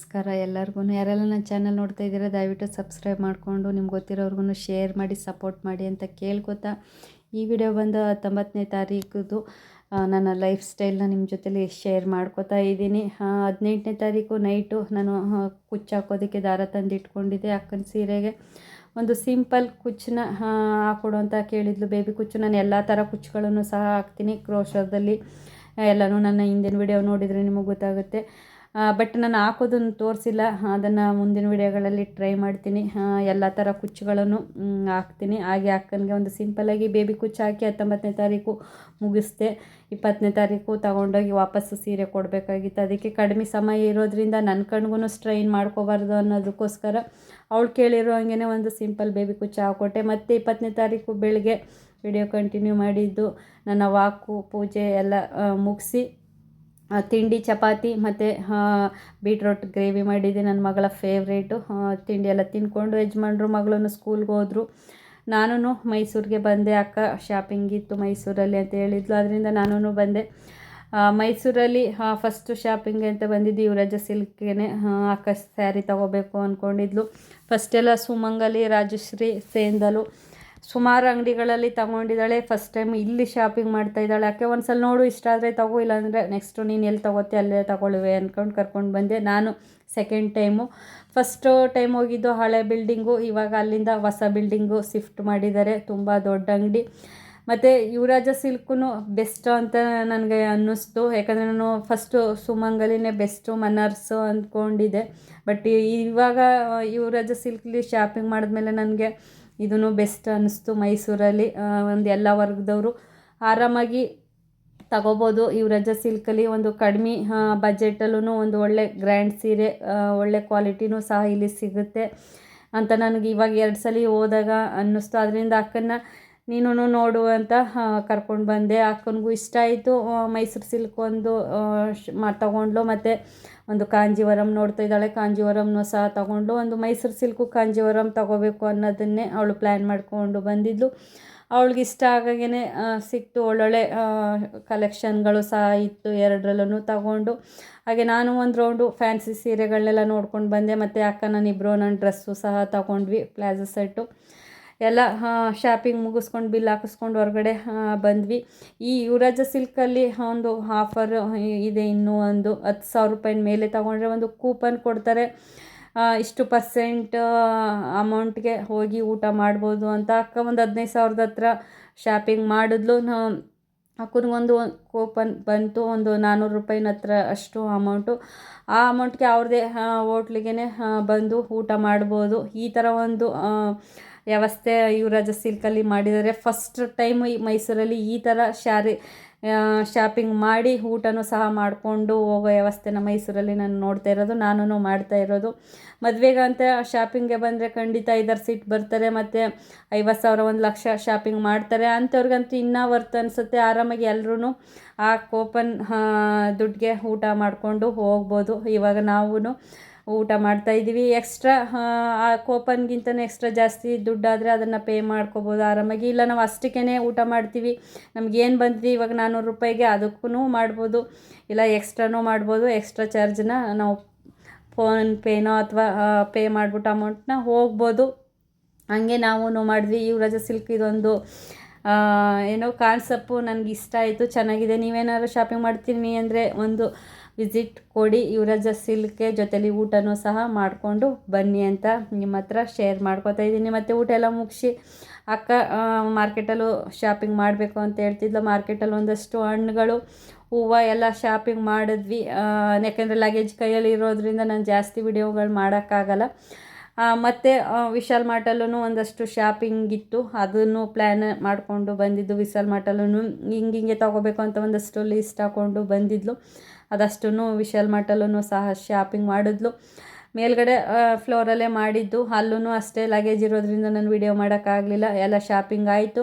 ನಮಸ್ಕಾರ ಎಲ್ಲರಿಗೂ ಯಾರೆಲ್ಲ ನನ್ನ ಚಾನಲ್ ನೋಡ್ತಾ ಇದ್ದೀರಾ, ದಯವಿಟ್ಟು ಸಬ್ಸ್ಕ್ರೈಬ್ ಮಾಡಿಕೊಂಡು ನಿಮ್ಗೆ ಗೊತ್ತಿರೋರ್ಗು ಶೇರ್ ಮಾಡಿ ಸಪೋರ್ಟ್ ಮಾಡಿ ಅಂತ ಕೇಳ್ಕೊತಾ ಈ ವಿಡಿಯೋ ಬಂದು ಹತ್ತೊಂಬತ್ತನೇ ತಾರೀಕುದು ನನ್ನ ಲೈಫ್ ಸ್ಟೈಲ್ನ ನಿಮ್ಮ ಜೊತೆಲಿ ಶೇರ್ ಮಾಡ್ಕೋತಾ ಇದ್ದೀನಿ. ಹದಿನೆಂಟನೇ ತಾರೀಕು ನೈಟು ನಾನು ಕುಚ್ಚು ಹಾಕೋದಕ್ಕೆ ದಾರ ತಂದು ಇಟ್ಕೊಂಡಿದ್ದೆ ಅಕ್ಕನ ಸೀರೆಗೆ. ಒಂದು ಸಿಂಪಲ್ ಕುಚ್ಚನ್ನ ಹಾಕೊಡು ಅಂತ ಕೇಳಿದ್ಲು ಬೇಬಿ ಕುಚ್ಚು. ನಾನು ಎಲ್ಲ ಥರ ಕುಚ್ಚುಗಳನ್ನು ಸಹ ಹಾಕ್ತೀನಿ. ಕ್ರೋಶದಲ್ಲಿ ಎಲ್ಲನೂ ನನ್ನ ಹಿಂದಿನ ವಿಡಿಯೋ ನೋಡಿದರೆ ನಿಮಗೆ ಗೊತ್ತಾಗುತ್ತೆ. ಬಟ್ ನಾನು ಹಾಕೋದನ್ನು ತೋರಿಸಿಲ್ಲ. ಅದನ್ನು ಮುಂದಿನ ವಿಡಿಯೋಗಳಲ್ಲಿ ಟ್ರೈ ಮಾಡ್ತೀನಿ. ಎಲ್ಲ ಥರ ಕುಚ್ಚುಗಳನ್ನು ಹಾಕ್ತೀನಿ. ಹಾಗೆ ಅಕ್ಕನಿಗೆ ಒಂದು ಸಿಂಪಲಾಗಿ ಬೇಬಿ ಕುಚ್ಚು ಹಾಕಿ ಹತ್ತೊಂಬತ್ತನೇ ತಾರೀಕು ಮುಗಿಸ್ದೆ. ಇಪ್ಪತ್ತನೇ ತಾರೀಕು ತಗೊಂಡೋಗಿ ವಾಪಸ್ಸು ಸೀರೆ ಕೊಡಬೇಕಾಗಿತ್ತು. ಅದಕ್ಕೆ ಕಡಿಮೆ ಸಮಯ ಇರೋದ್ರಿಂದ ನನ್ನ ಕಣ್ಗೂ ಸ್ಟ್ರೈನ್ ಮಾಡ್ಕೋಬಾರ್ದು ಅನ್ನೋದಕ್ಕೋಸ್ಕರ ಅವಳು ಕೇಳಿರೋ ಹಂಗೆ ಒಂದು ಸಿಂಪಲ್ ಬೇಬಿ ಕುಚ್ಚು ಹಾಕ್ಕೊಟ್ಟೆ ಮತ್ತು ಇಪ್ಪತ್ತನೇ ತಾರೀಕು ಬೆಳಗ್ಗೆ ವಿಡಿಯೋ ಕಂಟಿನ್ಯೂ ಮಾಡಿದ್ದು. ನನ್ನ ವಾಕು, ಪೂಜೆ ಎಲ್ಲ ಮುಗಿಸಿ. ತಿಂಡಿ, ಚಪಾತಿ ಮತ್ತು ಬೀಟ್ರೋಟ್ ಗ್ರೇವಿ ಮಾಡಿದ್ದೆ. ನನ್ನ ಮಗಳ ಫೇವ್ರೇಟು ತಿಂಡಿ ಎಲ್ಲ ತಿಂದ್ಕೊಂಡು ಯಜಮಾನ್ರು, ಮಗಳನ್ನು ಸ್ಕೂಲ್ಗೆ ಹೋದರು. ನಾನು ಮೈಸೂರಿಗೆ ಬಂದೆ. ಅಕ್ಕ ಶಾಪಿಂಗ್ ಇತ್ತು ಮೈಸೂರಲ್ಲಿ ಅಂತ ಹೇಳಿದ್ಲು. ಅದರಿಂದ ನಾನು ಬಂದೆ. ಮೈಸೂರಲ್ಲಿ ಫಸ್ಟು ಶಾಪಿಂಗ್ ಅಂತ ಬಂದಿದ್ದು ಯುವರಾಜ ಸಿಲ್ಕ್ಗೆ ಅಕ್ಕ ಸ್ಯಾರಿ ತೊಗೋಬೇಕು ಅಂದ್ಕೊಂಡಿದ್ಲು ಫಸ್ಟೆಲ್ಲ ಸುಮಂಗಲಿ, ರಾಜಶ್ರೀ ಸೇಂದಲು. ಸುಮಾರು ಅಂಗಡಿಗಳಲ್ಲಿ ತಗೊಂಡಿದ್ದಾಳೆ ಫಸ್ಟ್ ಟೈಮ್ ಇಲ್ಲಿ ಶಾಪಿಂಗ್ ಮಾಡ್ತಾ ಇದ್ದಾಳೆ. ಯಾಕೆ ಒಂದು ಸಲ ನೋಡು, ಇಷ್ಟ ಆದರೆ ತಗೋ, ಇಲ್ಲಾಂದರೆ ನೆಕ್ಸ್ಟು ನೀನು ಎಲ್ಲಿ ತಗೋತಿ, ಅಲ್ಲೇ ತಗೊಳ್ಳುವೆ ಅಂದ್ಕೊಂಡು ಕರ್ಕೊಂಡು ಬಂದೆ. ನಾನು ಸೆಕೆಂಡ್ ಟೈಮು ಫಸ್ಟು ಟೈಮ್ ಹೋಗಿದ್ದು ಹಳೆ ಬಿಲ್ಡಿಂಗು ಇವಾಗ ಅಲ್ಲಿಂದ ಹೊಸ ಬಿಲ್ಡಿಂಗು ಶಿಫ್ಟ್ ಮಾಡಿದ್ದಾರೆ. ತುಂಬ ದೊಡ್ಡ ಅಂಗಡಿ. ಮತ್ತು ಯುವರಾಜ ಸಿಲ್ಕುನು ಬೆಸ್ಟ್ ಅಂತ ನನಗೆ ಅನ್ನಿಸ್ತು. ಯಾಕಂದರೆ ನಾನು ಫಸ್ಟು ಸುಮಂಗಲಿನೇ ಬೆಸ್ಟು ಮನರ್ಸು ಅಂದ್ಕೊಂಡಿದ್ದೆ ಬಟ್ ಇವಾಗ ಯುವರಾಜ ಸಿಲ್ಕಲ್ಲಿ ಶಾಪಿಂಗ್ ಮಾಡಿದ್ಮೇಲೆ ನನಗೆ ಇದೂ ಬೆಸ್ಟ್ ಅನ್ನಿಸ್ತು ಮೈಸೂರಲ್ಲಿ ಒಂದು ಎಲ್ಲ ವರ್ಗದವರು. ಆರಾಮಾಗಿ ತಗೋಬೋದು. ಯುವರಾಜ ಸಿಲ್ಕಲ್ಲಿ ಒಂದು ಕಡಿಮೆ ಬಜೆಟಲ್ಲೂ ಒಂದು ಒಳ್ಳೆ ಗ್ರ್ಯಾಂಡ್ ಸೀರೆ ಒಳ್ಳೆ ಕ್ವಾಲಿಟಿನೂ ಸಹ ಇಲ್ಲಿ ಸಿಗುತ್ತೆ. ಅಂತ ನನಗೆ ಇವಾಗ ಎರಡು ಸಲ ಹೋದಾಗ ಅನ್ನಿಸ್ತು. ಅದರಿಂದ ಅಕ್ಕನ ನೀನು ನೋಡು ಅಂತ ಕರ್ಕೊಂಡು ಬಂದೆ. ಅಕ್ಕನಿಗೂ ಇಷ್ಟ ಆಯಿತು. ಮೈಸೂರು ಸಿಲ್ಕ್ ಒಂದು ಮಾ, ತಗೊಂಡ್ಲು. ಮತ್ತು ಒಂದು ಕಾಂಜೀವರಂ ನೋಡ್ತಾ ಇದ್ದಾಳೆ. ಕಾಂಜೀವರಂನೂ ಸಹ ತಗೊಂಡು ಒಂದು ಮೈಸೂರು ಸಿಲ್ಕು ಕಾಂಜೀವರಂ ತಗೋಬೇಕು ಅನ್ನೋದನ್ನೇ ಅವಳು ಪ್ಲ್ಯಾನ್ ಮಾಡಿಕೊಂಡು ಬಂದಿದ್ಲು. ಅವಳಿಗೆ ಇಷ್ಟ ಆಗಾಗೇ ಸಿಕ್ತು. ಒಳ್ಳೊಳ್ಳೆ ಕಲೆಕ್ಷನ್ಗಳು ಸಹ ಇತ್ತು ಎರಡರಲ್ಲೂ ತಗೊಂಡು. ಹಾಗೆ ನಾನು ಒಂದು ರೌಂಡು ಫ್ಯಾನ್ಸಿ ಸೀರೆಗಳನ್ನೆಲ್ಲ ನೋಡ್ಕೊಂಡು ಬಂದೆ. ಮತ್ತು ಅಕ್ಕ ನಾನಿಬ್ಬರು ನನ್ನ ಡ್ರೆಸ್ಸು ಸಹ ತಗೊಂಡ್ವಿ. Palazzo set. ಎಲ್ಲ ಶಾಪಿಂಗ್ ಮುಗಿಸ್ಕೊಂಡು ಬಿಲ್ ಹಾಕಿಸ್ಕೊಂಡು ಹೊರಗಡೆ ಬಂದ್ವಿ. ಈ ಯುವರಾಜ ಸಿಲ್ಕಲ್ಲಿ ಒಂದು ಆಫರ್ ಇದೆ ಇನ್ನೂ ಒಂದು ಹತ್ತು ಸಾವಿರ ರೂಪಾಯಿ ಮೇಲೆ ತಗೊಂಡ್ರೆ ಒಂದು ಕೂಪನ್ ಕೊಡ್ತಾರೆ. ಇಷ್ಟು ಪರ್ಸೆಂಟ್ ಅಮೌಂಟ್ಗೆ ಹೋಗಿ ಊಟ ಮಾಡ್ಬೋದು ಅಂತ ಅಕ್ಕ ಒಂದು ಹದಿನೈದು ಸಾವಿರದ ಹತ್ರ ಶಾಪಿಂಗ್ ಮಾಡಿದ್ಲು. ಅಕ್ಕನಿಗೊಂದು ಕೂಪನ್ ಬಂತು, ಒಂದು ನಾನ್ನೂರು ರೂಪಾಯಿನ ಹತ್ರ ಅಷ್ಟು ಅಮೌಂಟು ಆ ಅಮೌಂಟ್ಗೆ ಅವ್ರದ್ದೇ ಹೋಟ್ಲಿಗೆ ಬಂದು ಊಟ ಮಾಡ್ಬೋದು. ಈ ಥರ ಒಂದು ವ್ಯವಸ್ಥೆ ಯುವರಾಜ ಸಿಲ್ಕಲ್ಲಿ ಮಾಡಿದ್ದಾರೆ ಫಸ್ಟ್ ಟೈಮ್ ಈ ಮೈಸೂರಲ್ಲಿ ಈ ಥರ ಶಾರಿ ಶಾಪಿಂಗ್ ಮಾಡಿ ಊಟನೂ ಸಹ ಮಾಡಿಕೊಂಡು ಹೋಗೋ ವ್ಯವಸ್ಥೆನ ಮೈಸೂರಲ್ಲಿ ನಾನು ನೋಡ್ತಾ ಇರೋದು ನಾನು ಮಾಡ್ತಾ ಇರೋದು. ಮದುವೆಗಂತ ಶಾಪಿಂಗ್ಗೆ ಬಂದರೆ ಖಂಡಿತ ಐದಾರು ಸೀಟ್ ಬರ್ತಾರೆ, ಮತ್ತು ಐವತ್ತು ಸಾವಿರ ಒಂದು ಲಕ್ಷ ಶಾಪಿಂಗ್ ಮಾಡ್ತಾರೆ. ಅಂಥವ್ರಿಗಂತೂ ಇನ್ನೂ ವರ್ತ್ ಅನಿಸುತ್ತೆ. ಆರಾಮಾಗಿ ಎಲ್ಲರೂ ಆ ಕೋಪನ್ ದುಡ್ಡಿಗೆ ಊಟ ಮಾಡಿಕೊಂಡು ಹೋಗ್ಬೋದು. ಇವಾಗ ನಾವು ಊಟ ಮಾಡ್ತಾ ಇದ್ದೀವಿ. ಎಕ್ಸ್ಟ್ರಾ ಆ ಕೂಪನ್ಗಿಂತನೂ ಎಕ್ಸ್ಟ್ರಾ ಜಾಸ್ತಿ ದುಡ್ಡಾದರೆ ಅದನ್ನು ಪೇ ಮಾಡ್ಕೋಬೋದು ಆರಾಮಾಗಿ. ಇಲ್ಲ, ನಾವು ಅಷ್ಟಕ್ಕೇ ಊಟ ಮಾಡ್ತೀವಿ. ನಮಗೇನು ಬಂದಿದೆ ಇವಾಗ ನಾನ್ನೂರು ರೂಪಾಯಿಗೆ ಅದಕ್ಕೂ ಮಾಡ್ಬೋದು. ಇಲ್ಲ ಎಕ್ಸ್ಟ್ರಾನೂ ಮಾಡ್ಬೋದು. ಎಕ್ಸ್ಟ್ರಾ ಚಾರ್ಜನ್ನ ನಾವು ಫೋನ್ ಪೇನೋ ಅಥವಾ ಪೇ ಮಾಡಿಬಿಟ್ಟು ಅಮೌಂಟ್ನ ಹೋಗ್ಬೋದು. ಹಂಗೆ ನಾವು ಮಾಡಿದ್ವಿ. ಯುವರಾಜ ಸಿಲ್ಕ್ ಇದೊಂದು ಏನೋ ಕಾನ್ಸೆಪ್ಪು ನನಗೆ ಇಷ್ಟ ಆಯಿತು. ಚೆನ್ನಾಗಿದೆ. ನೀವೇನಾದ್ರು ಶಾಪಿಂಗ್ ಮಾಡ್ತೀನಿ ಅಂದರೆ ಒಂದು ವಿಸಿಟ್ ಕೊಡಿ ಯುವರಾಜ ಸಿಲ್ಕೆ ಜೊತೆಲಿ ಊಟನೂ ಸಹ ಮಾಡಿಕೊಂಡು ಬನ್ನಿ ಅಂತ ನಿಮ್ಮ ಹತ್ರ ಶೇರ್ ಮಾಡ್ಕೊತಾ ಇದ್ದೀನಿ. ಮತ್ತು ಊಟ ಎಲ್ಲ ಮುಗಿಸಿ ಅಕ್ಕ ಮಾರ್ಕೆಟಲ್ಲೂ ಶಾಪಿಂಗ್ ಮಾಡಬೇಕು ಅಂತ ಹೇಳ್ತಿದ್ಲು. ಮಾರ್ಕೆಟಲ್ಲಿ ಒಂದಷ್ಟು ಹಣ್ಣುಗಳು, ಹೂವು ಎಲ್ಲ ಶಾಪಿಂಗ್ ಮಾಡಿದ್ವಿ. ಯಾಕೆಂದರೆ ಲಗೇಜ್ ಕೈಯಲ್ಲಿ ಇರೋದ್ರಿಂದ ನಾನು ಜಾಸ್ತಿ ವಿಡಿಯೋಗಳು ಮಾಡೋಕ್ಕಾಗಲ್ಲ. ಮತ್ತು ವಿಶಾಲ್ ಮಾರ್ಟಲ್ಲೂ ಒಂದಷ್ಟು ಶಾಪಿಂಗ್ ಇತ್ತು. ಅದನ್ನು ಪ್ಲ್ಯಾನ್ ಮಾಡಿಕೊಂಡು ಬಂದಿದ್ದು ವಿಶಾಲ್ ಮಾರ್ಟಲ್ಲೂ ಹಿಂಗೆ ಹಿಂಗೆ ತೊಗೋಬೇಕು ಅಂತ ಒಂದಷ್ಟು ಲಿಸ್ಟ್ ಹಾಕ್ಕೊಂಡು ಬಂದಿದ್ಲು. ಅದಷ್ಟೂ ವಿಶಾಲ್ ಮಾರ್ಟಲ್ಲೂ ಸಹ ಶಾಪಿಂಗ್ ಮಾಡಿದ್ಲು. ಮೇಲ್ಗಡೆ ಫ್ಲೋರಲ್ಲೇ ಮಾಡಿದ್ದು. ಅಲ್ಲೂ ಅಷ್ಟೇ ಲಗೇಜ್ ಇರೋದ್ರಿಂದ ನಾನು ವಿಡಿಯೋ ಮಾಡೋಕ್ಕಾಗಲಿಲ್ಲ. ಎಲ್ಲ ಶಾಪಿಂಗ್ ಆಯಿತು.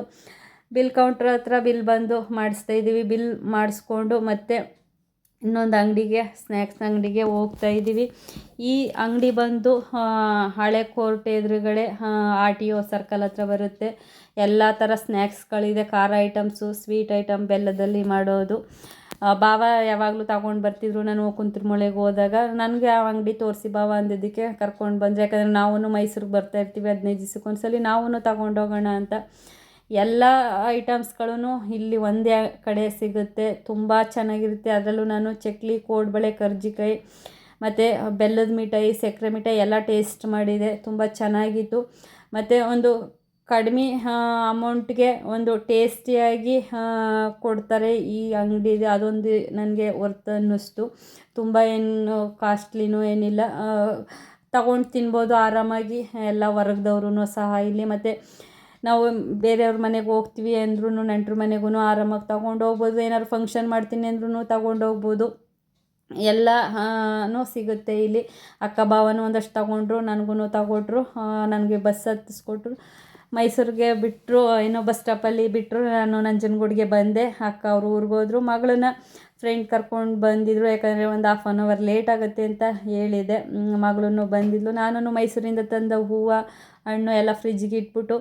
ಬಿಲ್ ಕೌಂಟ್ರ್ ಹತ್ರ ಬಿಲ್ ಬಂದು ಮಾಡಿಸ್ತಾ ಇದ್ದೀವಿ. ಬಿಲ್ ಮಾಡಿಸ್ಕೊಂಡು ಮತ್ತೆ ಇನ್ನೊಂದು ಅಂಗಡಿಗೆ ಸ್ನ್ಯಾಕ್ಸ್ ಅಂಗಡಿಗೆ ಹೋಗ್ತಾ ಇದ್ದೀವಿ. ಈ ಅಂಗಡಿ ಬಂದು ಹಳೆ ಕೋರ್ಟ್ ಎದುರುಗಡೆ ಆರ್ ಟಿ ಒ ಸರ್ಕಲ್ ಹತ್ರ ಬರುತ್ತೆ. ಎಲ್ಲ ಥರ ಸ್ನ್ಯಾಕ್ಸ್ಗಳಿದೆ ಖಾರ ಐಟಮ್ಸು, ಸ್ವೀಟ್ ಐಟಮ್ ಬೆಲ್ಲದಲ್ಲಿ ಮಾಡೋದು. ಬಾವ ಯಾವಾಗಲೂ ತಗೊಂಡು ಬರ್ತಿದ್ರು. ನಾನು ಕುಂತ್ರಮೊಳೆಗೆ ಹೋದಾಗ, ನನಗೆ ಆ ಅಂಗಡಿ ತೋರಿಸಿ ಬಾವ ಅಂದಿದ್ದಕ್ಕೆ ಕರ್ಕೊಂಡು ಬಂದರೆ. ಯಾಕಂದರೆ ನಾವು ಮೈಸೂರಿಗೆ ಬರ್ತಾ ಇರ್ತೀವಿ ಹದಿನೈದು ದಿವ್ಸಕ್ಕೊಂದ್ಸಲಿ. ನಾವೂ ತಗೊಂಡೋಗೋಣ ಅಂತ ಎಲ್ಲ ಐಟಮ್ಸ್ಗಳೂ ಇಲ್ಲಿ ಒಂದೇ ಕಡೆ ಸಿಗುತ್ತೆ. ತುಂಬ ಚೆನ್ನಾಗಿರುತ್ತೆ. ಅದರಲ್ಲೂ ನಾನು ಚಕ್ಲಿ, ಕೋಡ್ಬಳೆ, ಕರ್ಜಿಕಾಯಿ ಮತ್ತು ಬೆಲ್ಲದ ಮಿಠಾಯಿ, ಸಕ್ಕರೆ ಮಿಠಾಯಿ ಎಲ್ಲ ಟೇಸ್ಟ್ ಮಾಡಿದೆ. ತುಂಬ ಚೆನ್ನಾಗಿತ್ತು. ಮತ್ತು ಒಂದು ಕಡಿಮೆ ಅಮೌಂಟ್ಗೆ ಒಂದು ಟೇಸ್ಟಿಯಾಗಿ ಕೊಡ್ತಾರೆ ಈ ಅಂಗಡಿ. ಅದೊಂದು ನನಗೆ ವರ್ತ್ ಅನ್ನಿಸ್ತು. ತುಂಬ ಏನು ಕಾಸ್ಟ್ಲಿನೂ ಏನಿಲ್ಲ. ತಗೊಂಡು ತಿನ್ಬೋದು ಆರಾಮಾಗಿ. ಎಲ್ಲ ವರ್ಗದವ್ರೂ ಸಹ ಇಲ್ಲಿ. ಮತ್ತು ನಾವು ಬೇರೆಯವ್ರ ಮನೆಗೆ ಹೋಗ್ತೀವಿ ಅಂದ್ರೂ ನೆಂಟ್ರ ಮನೆಗೂ ಆರಾಮಾಗಿ ತಗೊಂಡು ಹೋಗ್ಬೋದು ಏನಾದ್ರು ಫಂಕ್ಷನ್ ಮಾಡ್ತೀನಿ ಅಂದ್ರೂ ತಗೊಂಡು ಹೋಗ್ಬೋದು ಎಲ್ಲ ನೂ ಸಿಗುತ್ತೆ ಇಲ್ಲಿ. ಅಕ್ಕ ಭಾವನೂ ಒಂದಷ್ಟು ತೊಗೊಂಡ್ರು ನನಗೂ ತಗೊಟ್ರು. ನನಗೆ ಬಸ್ ಹತ್ತಿಸ್ಕೊಟ್ರು ಮೈಸೂರಿಗೆ ಬಿಟ್ಟರು ಏನೋ ಬಸ್ ಸ್ಟಾಪಲ್ಲಿ ಬಿಟ್ಟರು ನಾನು ನಂಜನಗೂಡಿಗೆ ಬಂದೆ. ಅಕ್ಕ ಅವರು ಊರಿಗೆ ಹೋದ್ರು. ಮಗಳನ್ನ ಫ್ರೆಂಡ್ ಕರ್ಕೊಂಡು ಬಂದಿದ್ದರು ಯಾಕಂದರೆ ಒಂದು ಹಾಫ್ ಆನ್ ಅವರ್ ಲೇಟ್ ಆಗುತ್ತೆ ಅಂತ ಹೇಳಿದೆ. ಮಗಳೂ ಬಂದಿದ್ಲು. ನಾನು ಮೈಸೂರಿಂದ ತಂದ ಹೂವು, ಹಣ್ಣು ಎಲ್ಲ ಫ್ರಿಜ್ಗೆ ಇಟ್ಬಿಟ್ಟು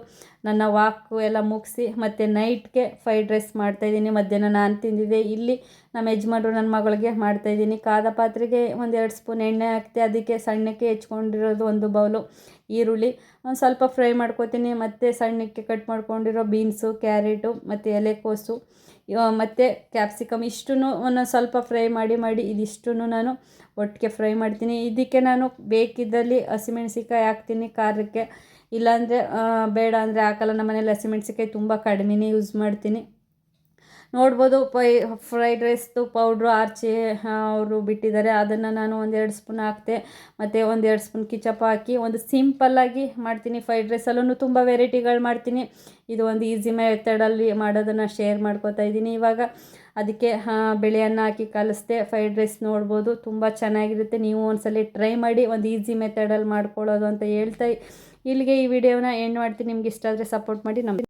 ನನ್ನ ವಾಕು ಎಲ್ಲ ಮುಗಿಸಿ ಮತ್ತು ನೈಟ್ಗೆ ಫ್ರೈಡ್ ರೈಸ್ ಮಾಡ್ತಾಯಿದ್ದೀನಿ ಮಧ್ಯಾಹ್ನ ನಾನು ತಿಂದಿದ್ದೆ. ಇಲ್ಲಿ ನಮ್ಮ ಯಜಮಾನ್ರು ನನ್ನ ಮಗಳಿಗೆ ಮಾಡ್ತಾಯಿದ್ದೀನಿ ಕಾದ ಪಾತ್ರೆಗೆ ಒಂದೆರಡು ಸ್ಪೂನ್ ಎಣ್ಣೆ ಹಾಕ್ತೆ. ಅದಕ್ಕೆ ಸಣ್ಣಕ್ಕೆ ಹೆಚ್ಕೊಂಡಿರೋದು ಒಂದು ಬೌಲು ಈರುಳ್ಳಿ. ಒಂದು ಸ್ವಲ್ಪ ಫ್ರೈ ಮಾಡ್ಕೊತೀನಿ. ಮತ್ತು ಸಣ್ಣಕ್ಕೆ ಕಟ್ ಮಾಡ್ಕೊಂಡಿರೋ ಬೀನ್ಸು ಕ್ಯಾರೆಟು ಮತ್ತು ಎಲೆಕೋಸು ಮತ್ತು ಕ್ಯಾಪ್ಸಿಕಮ್ ಇಷ್ಟನ್ನು ಒಂದು ಸ್ವಲ್ಪ ಫ್ರೈ ಮಾಡಿ ಮಾಡಿ ಇದಿಷ್ಟೂ ನಾನು ಒಟ್ಟಿಗೆ ಫ್ರೈ ಮಾಡ್ತೀನಿ. ಇದಕ್ಕೆ ನಾನು ಬೇಕಿದ್ದಲ್ಲಿ ಹಸಿಮೆಣ್ಸಿಕಾಯಿ ಹಾಕ್ತೀನಿ ಖಾರಕ್ಕೆ. ಇಲ್ಲಾಂದರೆ ಬೇಡ ಅಂದರೆ ಹಾಕಲ್ಲ. ನಮ್ಮ ಮನೇಲಿ ಹಸಿಮೆಣ್ಸಿಕಾಯಿ ತುಂಬ ಕಡಿಮೆನೇ ಯೂಸ್ ಮಾಡ್ತೀನಿ. ನೋಡ್ಬೋದು, ಪೈ ಫ್ರೈಡ್ ರೈಸ್ದು ಪೌಡ್ರು ಆರ್ಚಿ ಅವರು ಬಿಟ್ಟಿದ್ದಾರೆ. ಅದನ್ನು ನಾನು ಒಂದೆರಡು ಸ್ಪೂನ್ ಹಾಕ್ತೆ. ಮತ್ತು ಒಂದೆರಡು ಸ್ಪೂನ್ ಕಿಚಪ್ ಹಾಕಿ ಒಂದು ಸಿಂಪಲ್ಲಾಗಿ ಮಾಡ್ತೀನಿ ಫ್ರೈಡ್ ರೈಸಲ್ಲೂ ತುಂಬ ವೆರೈಟಿಗಳು ಮಾಡ್ತೀನಿ. ಇದು ಒಂದು ಈಸಿ ಮೆಥಡಲ್ಲಿ ಮಾಡೋದನ್ನು ಶೇರ್ ಮಾಡ್ಕೋತಾ ಇದ್ದೀನಿ. ಇವಾಗ ಅದಕ್ಕೆ ಬೆಳೆಯನ್ನು ಹಾಕಿ ಕಲಿಸ್ದೆ. ಫ್ರೈಡ್ ರೈಸ್ ನೋಡ್ಬೋದು, ತುಂಬ ಚೆನ್ನಾಗಿರುತ್ತೆ. ನೀವು ಒಂದ್ಸಲ ಟ್ರೈ ಮಾಡಿ ಒಂದು ಈಸಿ ಮೆಥಡಲ್ಲಿ ಮಾಡ್ಕೊಳ್ಳೋದು ಅಂತ ಹೇಳ್ತಾ ಇಲ್ಲಿಗೆ ಈ ವಿಡಿಯೋನ ಎಂಡ್ ಮಾಡ್ತೀನಿ. ನಿಮ್ಗೆ ಇಷ್ಟ ಆದರೆ ಸಪೋರ್ಟ್ ಮಾಡಿ. ನಮ್ಮ